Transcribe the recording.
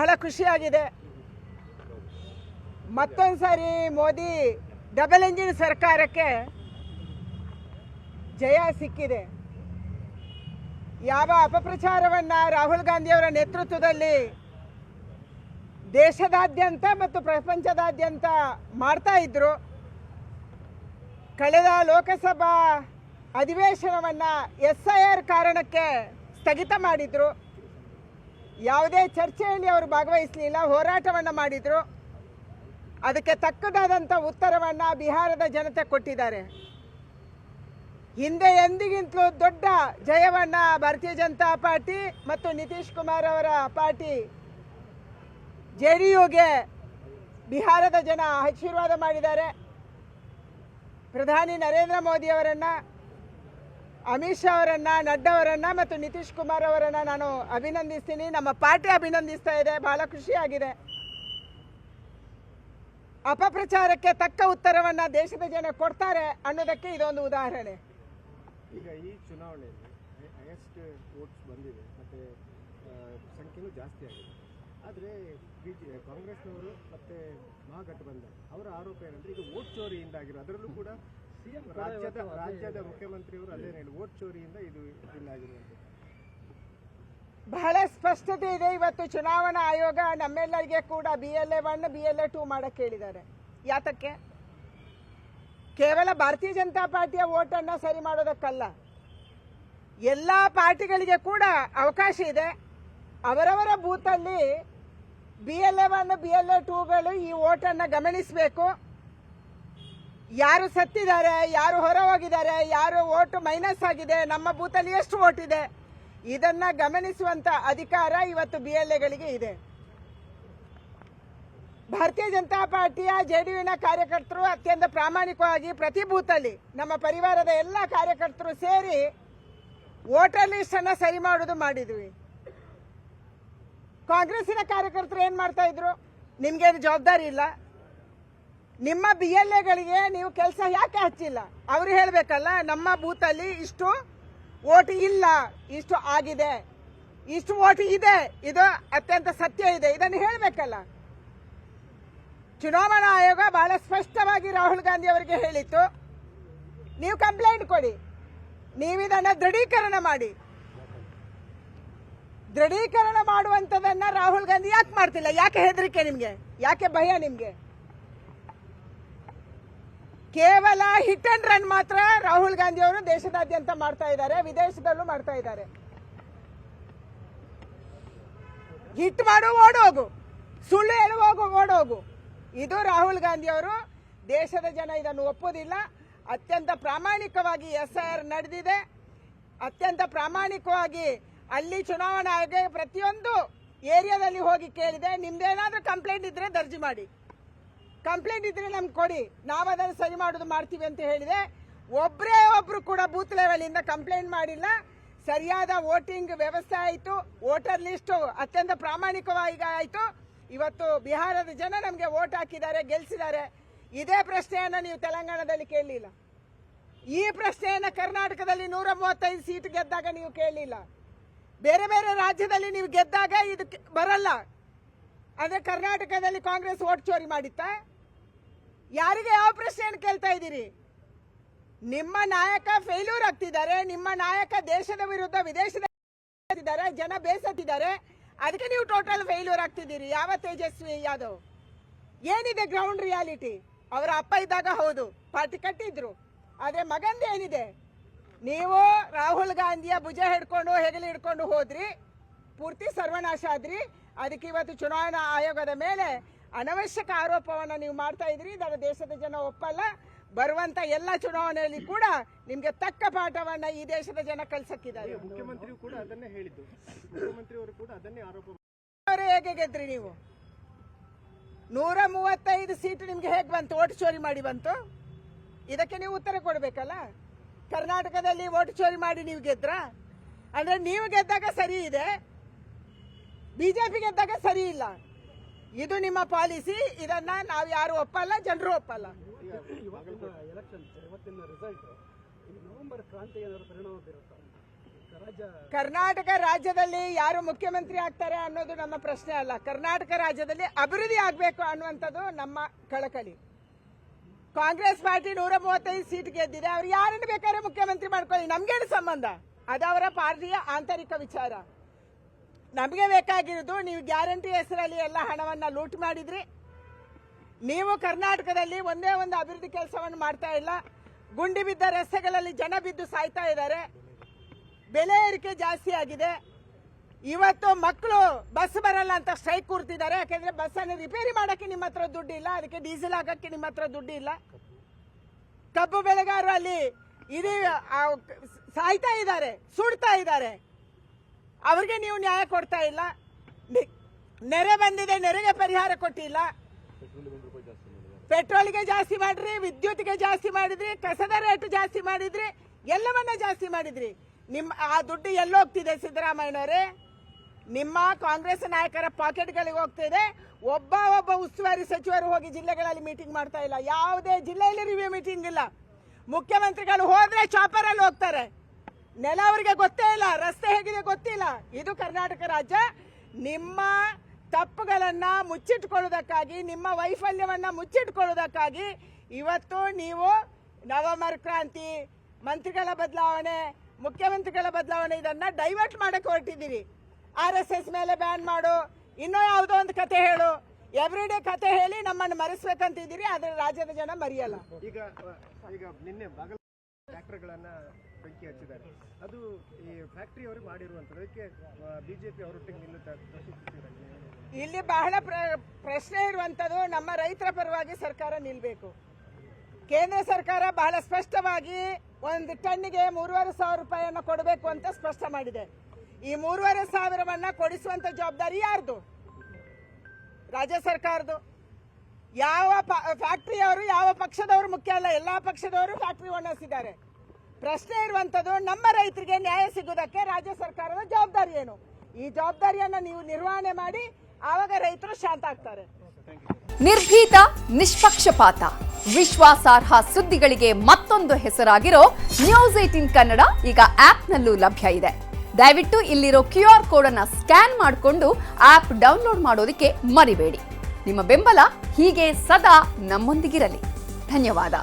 ಬಹಳ ಖುಷಿಯಾಗಿದೆ. ಮತ್ತೊಂದು ಸಾರಿ ಮೋದಿ ಡಬಲ್ ಇಂಜಿನ್ ಸರ್ಕಾರಕ್ಕೆ ಜಯ ಸಿಕ್ಕಿದೆ. ಯಾವ ಅಪಪ್ರಚಾರವನ್ನ ರಾಹುಲ್ ಗಾಂಧಿಯವರ ನೇತೃತ್ವದಲ್ಲಿ ದೇಶದಾದ್ಯಂತ ಮತ್ತು ಪ್ರಪಂಚದಾದ್ಯಂತ ಮಾಡ್ತಾ ಇದ್ರು. ಕಳೆದ ಲೋಕಸಭಾ ಅಧಿವೇಶನವನ್ನು ಎಸ್ ಐ ಆರ್ ಕಾರಣಕ್ಕೆ ಸ್ಥಗಿತ ಮಾಡಿದ್ರು. ಯಾವುದೇ ಚರ್ಚೆಯಲ್ಲಿ ಅವರು ಭಾಗವಹಿಸಲಿಲ್ಲ, ಹೋರಾಟವನ್ನು ಮಾಡಿದ್ರು. ಅದಕ್ಕೆ ತಕ್ಕದಾದಂಥ ಉತ್ತರವನ್ನು ಬಿಹಾರದ ಜನತೆ ಕೊಟ್ಟಿದ್ದಾರೆ. ಹಿಂದೆ ಎಂದಿಗಿಂತಲೂ ದೊಡ್ಡ ಜಯವನ್ನ ಭಾರತೀಯ ಜನತಾ ಪಾರ್ಟಿ ಮತ್ತು ನಿತೀಶ್ ಕುಮಾರ್ ಅವರ ಪಾರ್ಟಿ ಜೆ ಡಿ ಯುಗೆ ಬಿಹಾರದ ಜನ ಆಶೀರ್ವಾದ ಮಾಡಿದ್ದಾರೆ. ಪ್ರಧಾನಿ ನರೇಂದ್ರ ಮೋದಿ ಅವರನ್ನ ಅಮಿತ್ ಶಾ ಅವರನ್ನ, ನಡ್ಡಾ ಅವರನ್ನ ಮತ್ತು ನಿತೀಶ್ ಕುಮಾರ್ ಅವರನ್ನ ನಾನು ಅಭಿನಂದಿಸ್ತೀನಿ. ನಮ್ಮ ಪಾರ್ಟಿ ಅಭಿನಂದಿಸ್ತಾ ಇದೆ. ಬಹಳ ಖುಷಿಯಾಗಿದೆ ಅಪಪ್ರಚಾರಕ್ಕೆ ತಕ್ಕ ಉತ್ತರವನ್ನ ದೇಶದ ಜನ ಕೊಡ್ತಾರೆ ಅನ್ನೋದಕ್ಕೆ ಇದೊಂದು ಉದಾಹರಣೆ. ಈಗ ಈ ಚುನಾವಣೆಯಲ್ಲಿ ಹೈಯೆಸ್ಟ್ ವೋಟ್ಸ್ ಬಂದಿದೆ. ಮತ್ತು ಸಂಖ್ಯೆನೂ ಜಾಸ್ತಿ ಆಗಿದೆ. ಆದರೆ ಕಾಂಗ್ರೆಸ್ನವರು ಮತ್ತು ಮಹಾಗಠಬಂಧನ್ ಅವರ ಆರೋಪ ಏನಂದ್ರೆ, ಈಗ ವೋಟ್ ಚೋರಿಯಿಂದ ಆಗಿರೋ ಅದರಲ್ಲೂ ಕೂಡ ರಾಜ್ಯದ ರಾಜ್ಯದ ಮುಖ್ಯಮಂತ್ರಿಯವರು ಅದೇ ಹೇಳಿ ಓಟ್ ಚೋರಿಯಿಂದ ಇದು ಬಹಳ ಸ್ಪಷ್ಟತೆ ಇದೆ ಇವತ್ತು ಚುನಾವಣಾ ಆಯೋಗ ನಮ್ಮೆಲ್ಲರಿಗೆ ಕೂಡ B L A one B L A two ಮಾಡಕ್ಕೆ ಹೇಳಿದ್ದಾರೆ. ಯಾತಕ್ಕೆ? ಕೇವಲ ಭಾರತೀಯ ಜನತಾ ಪಾರ್ಟಿಯ ಓಟನ್ನು ಸರಿ ಮಾಡೋದಕ್ಕಲ್ಲ. ಎಲ್ಲ ಪಾರ್ಟಿಗಳಿಗೆ ಕೂಡ ಅವಕಾಶ ಇದೆ. ಅವರವರ ಬೂತಲ್ಲಿ B L A one B L A ಟೂಗಳು ಈ ಓಟನ್ನು ಗಮನಿಸಬೇಕು. ಯಾರು ಸತ್ತಿದ್ದಾರೆ, ಯಾರು ಹೊರ ಹೋಗಿದ್ದಾರೆ ಯಾರು ಓಟು ಮೈನಸ್ ಆಗಿದೆ, ನಮ್ಮ ಬೂತಲ್ಲಿ ಎಷ್ಟು ಓಟ್ ಇದೆ? ಇದನ್ನ ಗಮನಿಸುವಂತ ಅಧಿಕಾರ ಇವತ್ತು ಬಿ ಎಲ್ ಎಗಳಿಗೆ ಇದೆ. ಭಾರತೀಯ ಜನತಾ ಪಾರ್ಟಿಯ ಜೆಡಿಯುನ ಕಾರ್ಯಕರ್ತರು ಅತ್ಯಂತ ಪ್ರಾಮಾಣಿಕವಾಗಿ ಪ್ರತಿ ಬೂತಲ್ಲಿ ನಮ್ಮ ಪರಿವಾರದ ಎಲ್ಲ ಕಾರ್ಯಕರ್ತರು ಸೇರಿ ವೋಟರ್ ಲಿಸ್ಟ್ ಅನ್ನ ಸರಿ ಮಾಡುವುದು ಮಾಡಿದ್ವಿ. ಕಾಂಗ್ರೆಸ್ಸಿನ ಕಾರ್ಯಕರ್ತರು ಏನ್ ಮಾಡ್ತಾ ಇದ್ರು? ನಿಮ್ಗೇನು ಜವಾಬ್ದಾರಿ ಇಲ್ಲ? ನಿಮ್ಮ ಬಿ ಎಲ್ ಎಗಳಿಗೆ ನೀವು ಕೆಲಸ ಯಾಕೆ ಹಚ್ಚಿಲ್ಲ? ಅವರು ಹೇಳಬೇಕಲ್ಲ, ನಮ್ಮ ಬೂತಲ್ಲಿ ಇಷ್ಟು ಓಟ್ ಇಲ್ಲ, ಇಷ್ಟು ಆಗಿದೆ, ಇಷ್ಟು ಓಟ್ ಇದೆ, ಇದು ಅತ್ಯಂತ ಸತ್ಯ ಇದೆ. ಇದನ್ನು ಹೇಳಬೇಕಲ್ಲ. ಚುನಾವಣಾ ಆಯೋಗ ಬಹಳ ಸ್ಪಷ್ಟವಾಗಿ ರಾಹುಲ್ ಗಾಂಧಿ ಅವರಿಗೆ ಹೇಳಿತ್ತು. ನೀವು ಕಂಪ್ಲೇಂಟ್ ಕೊಡಿ. ನೀವು ಇದನ್ನ ದೃಢೀಕರಣ ಮಾಡಿ. ದೃಢೀಕರಣ ಮಾಡುವಂಥದ್ದನ್ನ ರಾಹುಲ್ ಗಾಂಧಿ ಯಾಕೆ ಮಾಡ್ತಿಲ್ಲ? ಯಾಕೆ ಹೆದರಿಕೆ ನಿಮಗೆ? ಯಾಕೆ ಭಯ ನಿಮ್ಗೆ? ಕೇವಲ ಹಿಟ್ ಅಂಡ್ ರನ್ ಮಾತ್ರ ರಾಹುಲ್ ಗಾಂಧಿ ಅವರು ದೇಶದಾದ್ಯಂತ ಮಾಡ್ತಾ ಇದ್ದಾರೆ, ವಿದೇಶದಲ್ಲೂ ಮಾಡ್ತಾ ಇದ್ದಾರೆ. ಹಿಟ್ ಮಾಡು, ಓಡೋಗು. ಸುಳ್ಳು ಹೇಳುವೋಗು ಓಡೋಗು. ಇದು ರಾಹುಲ್ ಗಾಂಧಿ ಅವರು ದೇಶದ ಜನ ಇದನ್ನು ಒಪ್ಪೋದಿಲ್ಲ. ಅತ್ಯಂತ ಪ್ರಾಮಾಣಿಕವಾಗಿ ಎಸ್ ಆರ್ ನಡೆದಿದೆ. ಅತ್ಯಂತ ಪ್ರಾಮಾಣಿಕವಾಗಿ ಅಲ್ಲಿ ಚುನಾವಣಾ ಆಯೋಗ ಪ್ರತಿಯೊಂದು ಏರಿಯಾದಲ್ಲಿ ಹೋಗಿ ಕೇಳಿದೆ. ನಿಮ್ದೇನಾದ್ರೂ ಕಂಪ್ಲೇಂಟ್ ಇದ್ರೆ ದರ್ಜಿ ಮಾಡಿ. ಕಂಪ್ಲೇಂಟ್ ಇದ್ರೆ ನಮ್ಗೆ ಕೊಡಿ. ನಾವದನ್ನು ಸರಿ ಮಾಡೋದು ಮಾಡ್ತೀವಿ ಅಂತ ಹೇಳಿದೆ. ಒಬ್ಬರೇ ಒಬ್ರು ಕೂಡ ಬೂತ್ ಲೆವೆಲ್ ಇಂದ ಕಂಪ್ಲೇಂಟ್ ಮಾಡಿಲ್ಲ. ಸರಿಯಾದ ವೋಟಿಂಗ್ ವ್ಯವಸ್ಥೆ ಆಯಿತು. ವೋಟರ್ ಲಿಸ್ಟ್ ಅತ್ಯಂತ ಪ್ರಾಮಾಣಿಕವಾಗಿ ಆಯಿತು. ಇವತ್ತು ಬಿಹಾರದ ಜನ ನಮಗೆ ವೋಟ್ ಹಾಕಿದ್ದಾರೆ, ಗೆಲ್ಸಿದ್ದಾರೆ. ಇದೇ ಪ್ರಶ್ನೆಯನ್ನು ನೀವು ತೆಲಂಗಾಣದಲ್ಲಿ ಕೇಳಲಿಲ್ಲ. ಈ ಪ್ರಶ್ನೆಯನ್ನು ಕರ್ನಾಟಕದಲ್ಲಿ ನೂರ ಮೂವತ್ತೈದು ಸೀಟ್ ಗೆದ್ದಾಗ ನೀವು ಕೇಳಲಿಲ್ಲ. ಬೇರೆ ಬೇರೆ ರಾಜ್ಯದಲ್ಲಿ ನೀವು ಗೆದ್ದಾಗ ಇದು ಬರಲ್ಲ. ಅಂದರೆ ಕರ್ನಾಟಕದಲ್ಲಿ ಕಾಂಗ್ರೆಸ್ ಓಟ್ ಚೋರಿ ಮಾಡಿತ್ತಾ? ಯಾರಿಗೆ ಯಾವ ಪ್ರಶ್ನೆಯನ್ನು ಕೇಳ್ತಾ ಇದ್ದೀರಿ? ನಿಮ್ಮ ನಾಯಕ ಫೇಲ್ಯೂರ್ ಆಗ್ತಿದ್ದಾರೆ, ನಿಮ್ಮ ನಾಯಕ ದೇಶದ ವಿರುದ್ಧ ವಿದೇಶದ ಜನ ಬೇಸತ್ತಿದ್ದಾರೆ. ಅದಕ್ಕೆ ನೀವು ಟೋಟಲ್ ಫೇಲ್ಯೂರ್ ಆಗ್ತಿದ್ದೀರಿ. ಯಾವ ತೇಜಸ್ವಿ ಯಾದವ್? ಏನಿದೆ ಗ್ರೌಂಡ್ ರಿಯಾಲಿಟಿ ಅವರ ಅಪ್ಪ ಇದ್ದಾಗ ಹೌದು, ಪಾರ್ಟಿ ಕಟ್ಟಿದ್ರು. ಆದರೆ ಮಗಂದು ಏನಿದೆ? ನೀವು ರಾಹುಲ್ ಗಾಂಧಿಯ ಭುಜ ಹಿಡ್ಕೊಂಡು, ಹೆಗಲು ಹಿಡ್ಕೊಂಡು ಹೋದ್ರಿ. ಪೂರ್ತಿ ಸರ್ವನಾಶ ಆದ್ರಿ. ಅದಕ್ಕೆ ಇವತ್ತು ಚುನಾವಣಾ ಆಯೋಗದ ಮೇಲೆ ಅನವಶ್ಯಕ ಆರೋಪವನ್ನು ನೀವು ಮಾಡ್ತಾ ಇದ್ರಿ ಇದರ ದೇಶದ ಜನ ಒಪ್ಪಲ್ಲ. ಬರುವಂತ ಎಲ್ಲ ಚುನಾವಣೆಯಲ್ಲಿ ಕೂಡ ನಿಮ್ಗೆ ತಕ್ಕ ಪಾಠವನ್ನ ಈ ದೇಶದ ಜನ ಕಲ್ಸಕ್ಕಿದ್ದಾರೆ. ಮುಖ್ಯಮಂತ್ರಿ ಕೂಡ ಅದನ್ನೇ ಹೇಳಿದ್ದು. ಕೂಡ ಅದನ್ನೇ ಆರೋಪ ಅವರೇ ಹೇಗೆ ಗೆದ್ರಿ ನೀವು? ನೂರ ಮೂವತ್ತೈದು ಸೀಟ್ ನಿಮ್ಗೆ ಹೇಗೆ ಬಂತು? ಓಟ್ ಚೋರಿ ಮಾಡಿ ಬಂತು? ಇದಕ್ಕೆ ನೀವು ಉತ್ತರ ಕೊಡ್ಬೇಕಲ್ಲ? ಕರ್ನಾಟಕದಲ್ಲಿ ಓಟ್ ಚೋರಿ ಮಾಡಿ ನೀವು ಗೆದ್ರ? ಅಂದ್ರೆ ನೀವು ಗೆದ್ದಾಗ ಸರಿ ಇದೆ. ಬಿಜೆಪಿ ಗೆದ್ದಾಗ ಸರಿ ಇಲ್ಲ. ಇದು ನಿಮ್ಮ ಪಾಲಿಸಿ, ಇದನ್ನ ನಾವು ಯಾರು ಒಪ್ಪಲ್ಲ, ಜನರು ಒಪ್ಪಲ್ಲ. ಕರ್ನಾಟಕ ರಾಜ್ಯದಲ್ಲಿ ಯಾರು ಮುಖ್ಯಮಂತ್ರಿ ಆಗ್ತಾರೆ ಅನ್ನೋದು ನಮ್ಮ ಪ್ರಶ್ನೆ ಅಲ್ಲ. ಕರ್ನಾಟಕ ರಾಜ್ಯದಲ್ಲಿ ಅಭಿವೃದ್ಧಿ ಆಗಬೇಕು ಅನ್ನುವಂಥದ್ದು ನಮ್ಮ ಕಳಕಳಿ. ಕಾಂಗ್ರೆಸ್ ಪಾರ್ಟಿ ನೂರ ಮೂವತ್ತೈದು ಸೀಟ್ ಗೆದ್ದಿದೆ. ಅವ್ರು ಯಾರನ್ನು ಬೇಕಾದ್ರೆ ಮುಖ್ಯಮಂತ್ರಿ ಮಾಡ್ಕೊಳ್ಳಿ. ನಮ್ಗೇನು ಸಂಬಂಧ? ಅದು ಅವರ ಪಾರ್ಟಿಯ ಆಂತರಿಕ ವಿಚಾರ. ನಮಗೆ ಬೇಕಾಗಿರೋದು ನೀವು ಗ್ಯಾರಂಟಿ ಹೆಸರಲ್ಲಿ ಎಲ್ಲ ಹಣವನ್ನು ಲೂಟ್ ಮಾಡಿದ್ರಿ. ನೀವು ಕರ್ನಾಟಕದಲ್ಲಿ ಒಂದೇ ಒಂದು ಅಭಿವೃದ್ಧಿ ಕೆಲಸವನ್ನು ಮಾಡ್ತಾ ಇಲ್ಲ. ಗುಂಡಿ ಬಿದ್ದ ರಸ್ತೆಗಳಲ್ಲಿ ಜನ ಬಿದ್ದು ಸಾಯ್ತಾ ಇದ್ದಾರೆ. ಬೆಲೆ ಏರಿಕೆ ಜಾಸ್ತಿ ಆಗಿದೆ. ಇವತ್ತು ಮಕ್ಕಳು ಬಸ್ ಬರಲ್ಲ ಅಂತ ಸ್ಟ್ರೈಕ್ ಕೂರ್ತಿದ್ದಾರೆ. ಯಾಕೆಂದ್ರೆ ಬಸ್ ಅನ್ನು ರಿಪೇರಿ ಮಾಡೋಕ್ಕೆ ನಿಮ್ಮ ಹತ್ರ ದುಡ್ಡು ಇಲ್ಲ. ಅದಕ್ಕೆ ಡೀಸೆಲ್ ಹಾಕಕ್ಕೆ ನಿಮ್ಮ ಹತ್ರ ದುಡ್ಡು ಇಲ್ಲ. ಕಬ್ಬು ಬೆಳೆಗಾರರು ಅಲ್ಲಿ ಇಡೀ ಸಾಯ್ತಾ ಇದ್ದಾರೆ, ಸುಡ್ತಾ ಇದ್ದಾರೆ. ಅವ್ರಿಗೆ ನೀವು ನ್ಯಾಯ ಕೊಡ್ತಾ ಇಲ್ಲ. ನೆರೆ ಬಂದಿದೆ, ನೆರೆಗೆ ಪರಿಹಾರ ಕೊಟ್ಟಿಲ್ಲ. ಪೆಟ್ರೋಲ್ಗೆ ಜಾಸ್ತಿ ಮಾಡ್ರಿ, ವಿದ್ಯುತ್ಗೆ ಜಾಸ್ತಿ ಮಾಡಿದ್ರಿ, ಕಸದ ರೇಟ್ ಜಾಸ್ತಿ ಮಾಡಿದ್ರಿ, ಎಲ್ಲವನ್ನ ಜಾಸ್ತಿ ಮಾಡಿದ್ರಿ. ನಿಮ್ಮ ಆ ದುಡ್ಡು ಎಲ್ಲೋಗ್ತಿದೆ ಸಿದ್ದರಾಮಯ್ಯನವರೇ. ನಿಮ್ಮ ಕಾಂಗ್ರೆಸ್ ನಾಯಕರ ಪಾಕೆಟ್ಗಳಿಗೆ ಹೋಗ್ತಿದೆ ಒಬ್ಬ ಒಬ್ಬ ಉಸ್ತುವಾರಿ ಸಚಿವರು ಹೋಗಿ ಜಿಲ್ಲೆಗಳಲ್ಲಿ ಮೀಟಿಂಗ್ ಮಾಡ್ತಾ ಇಲ್ಲ. ಯಾವುದೇ ಜಿಲ್ಲೆಯಲ್ಲಿ ರಿವ್ಯೂ ಮೀಟಿಂಗ್ ಇಲ್ಲ. ಮುಖ್ಯಮಂತ್ರಿಗಳು ಹೋದ್ರೆ ಚಾಪರ್ ಅಲ್ಲಿ ಹೋಗ್ತಾರೆ. ನೆಲ ಅವರಿಗೆ ಗೊತ್ತೇ ಇಲ್ಲ, ರಸ್ತೆ ಹೇಗಿದೆ ಗೊತ್ತಿಲ್ಲ. ಇದು ಕರ್ನಾಟಕ ರಾಜ್ಯ. ನಿಮ್ಮ ತಪ್ಪುಗಳನ್ನ ಮುಚ್ಚಿಟ್ಕೊಳ್ಳೋದಕ್ಕಾಗಿ, ನಿಮ್ಮ ವೈಫಲ್ಯವನ್ನ ಮುಚ್ಚಿಟ್ಕೊಳ್ಳೋದಕ್ಕಾಗಿ ಇವತ್ತು ನೀವು ನವಮರ್ ಕ್ರಾಂತಿ, ಮಂತ್ರಿಗಳ ಬದಲಾವಣೆ, ಮುಖ್ಯಮಂತ್ರಿಗಳ ಬದಲಾವಣೆ ಇದನ್ನ ಡೈವರ್ಟ್ ಮಾಡಕ್ಕೆ ಹೊರಟಿದ್ದೀರಿ. ಆರ್ ಎಸ್ ಎಸ್ ಮೇಲೆ ಬ್ಯಾನ್ ಮಾಡು. ಇನ್ನೂ ಯಾವುದೋ ಒಂದು ಕತೆ ಹೇಳು. ಎವ್ರಿ ಡೇ ಕತೆ ಹೇಳಿ ನಮ್ಮನ್ನು ಮರೆಸ್ಬೇಕಂತಿದ್ದೀರಿ, ಆದ್ರೆ ರಾಜ್ಯದ ಜನ ಮರೆಯಲ್ಲ. ಈಗ ಈಗ ನಿನ್ನೆ ಬೆಂಕಿ ಹಚ್ಚಿದ್ದಾರೆ. ಅದು ಈ ಫ್ಯಾಕ್ಟರಿ ಅವರು ಮಾಡಿರುವಂಥದ್ದು. ಅದಕ್ಕೆ ಬಿಜೆಪಿ ಅವರೊಟ್ಟಿಗೆ ನಿಲ್ಲುತ್ತಾರೆ ಇಲ್ಲಿ ಬಹಳ ಪ್ರ- ಪ್ರಶ್ನೆ ಇರುವಂತದ್ದು ನಮ್ಮ ರೈತರ ಪರವಾಗಿ ಸರ್ಕಾರ ನಿಲ್ಬೇಕು. ಕೇಂದ್ರ ಸರ್ಕಾರ ಬಹಳ ಸ್ಪಷ್ಟವಾಗಿ ಒಂದು ಟನ್ನಿಗೆ ಮೂರುವರೆ ಸಾವಿರ ರೂಪಾಯಿಯನ್ನು ಕೊಡಬೇಕು ಅಂತ ಸ್ಪಷ್ಟ ಮಾಡಿದೆ. ಈ ಮೂರುವರೆ ಸಾವಿರವನ್ನ ಕೊಡಿಸುವಂತ ಜವಾಬ್ದಾರಿ ಯಾರ್ದು? ರಾಜ್ಯ ಸರ್ಕಾರದು ಯಾವ ಫ್ಯಾಕ್ಟರಿಯವರು ಯಾವ ಪಕ್ಷದವರು ಮುಖ್ಯ ಅಲ್ಲ, ಎಲ್ಲಾ ಪಕ್ಷದವರು ಫ್ಯಾಕ್ಟರಿ ಇದ್ದಾರೆ ಪ್ರಶ್ನೆ ಇರುವಂತದ್ದು, ನಮ್ಮ ರೈತರಿಗೆ ನ್ಯಾಯ ಸಿಗುವುದಕ್ಕೆ ರಾಜ್ಯ ಸರ್ಕಾರದ ಜವಾಬ್ದಾರಿ ಏನು? ಈ ಜವಾಬ್ದಾರಿಯನ್ನು ನೀವು ನಿರ್ವಹಣೆ ಮಾಡಿ, ಆವಾಗ ರೈತರು ಶಾಂತ ಆಗ್ತಾರೆ. ನಿರ್ಭೀತ, ನಿಷ್ಪಕ್ಷಪಾತ. ವಿಶ್ವಾಸಾರ್ಹ ಸುದ್ದಿಗಳಿಗೆ ಮತ್ತೊಂದು ಹೆಸರಾಗಿರೋ ನ್ಯೂಸ್ ಏಟಿನ್ ಕನ್ನಡ ಈಗ ಆಪ್ನಲ್ಲೂ ಲಭ್ಯ ಇದೆ. ದಯವಿಟ್ಟು ಇಲ್ಲಿರೋ ಕ್ಯೂ ಆರ್ ಕೋಡ್ ಅನ್ನ ಸ್ಕ್ಯಾನ್ ಮಾಡಿಕೊಂಡು ಆಪ್ ಡೌನ್ಲೋಡ್ ಮಾಡೋದಕ್ಕೆ ಮರಿಬೇಡಿ. ನಿಮ್ಮ ಬೆಂಬಲ ಹೀಗೆ ಸದಾ ನಮ್ಮೊಂದಿಗಿರಲಿ. ಧನ್ಯವಾದ.